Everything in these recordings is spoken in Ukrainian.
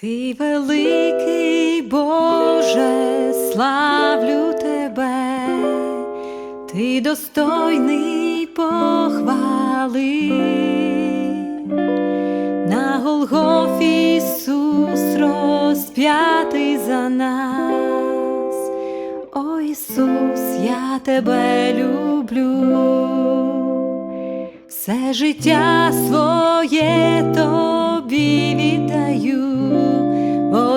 Ти великий Боже, славлю тебе, ти достойний похвали. На Голгофі Ісус розп'ятий за нас. О Ісус, я тебе люблю, все життя своє тобі віддаю,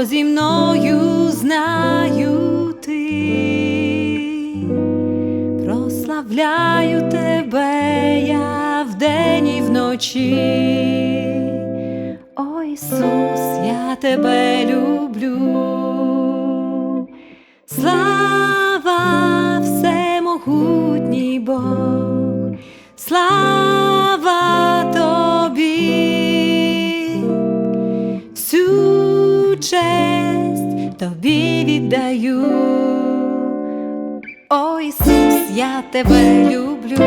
зі мною знаю ти, прославляю тебе я вдень і вночі. О Ісус, я тебе люблю. Слава всемогутній Бог, слава честь тобі віддаю. О Ісус, я тебе люблю.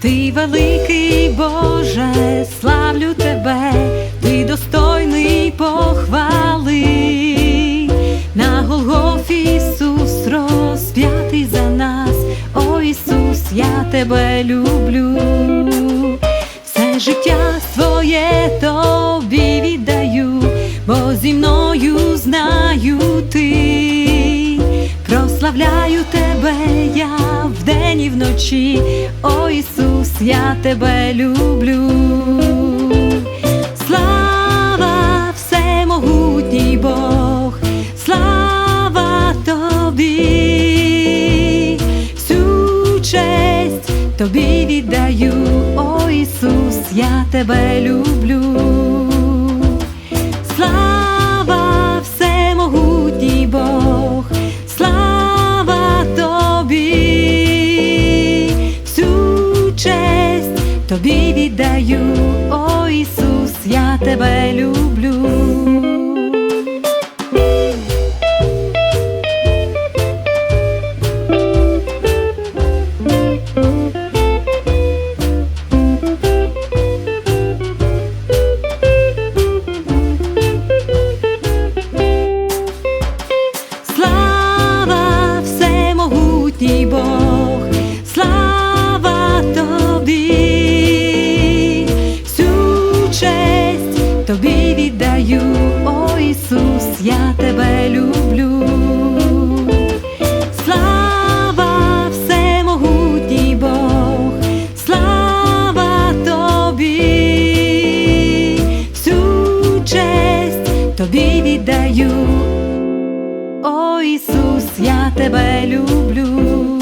Ти великий Боже, славлю тебе, ти достойний похвали. На Голгофі Ісус розп'ятий за нас, о Ісус, я тебе люблю, все життя мною знаю ти, прославляю тебе я вдень і вночі, о Ісус, я тебе люблю. Слава всемогутній Бог, слава тобі, всю честь тобі віддаю, о Ісус, я тебе люблю. Тобі віддаю, о Ісус, я тебе люблю. Слава всемогутній Бог, тобі віддаю. О Ісус, я тебе люблю.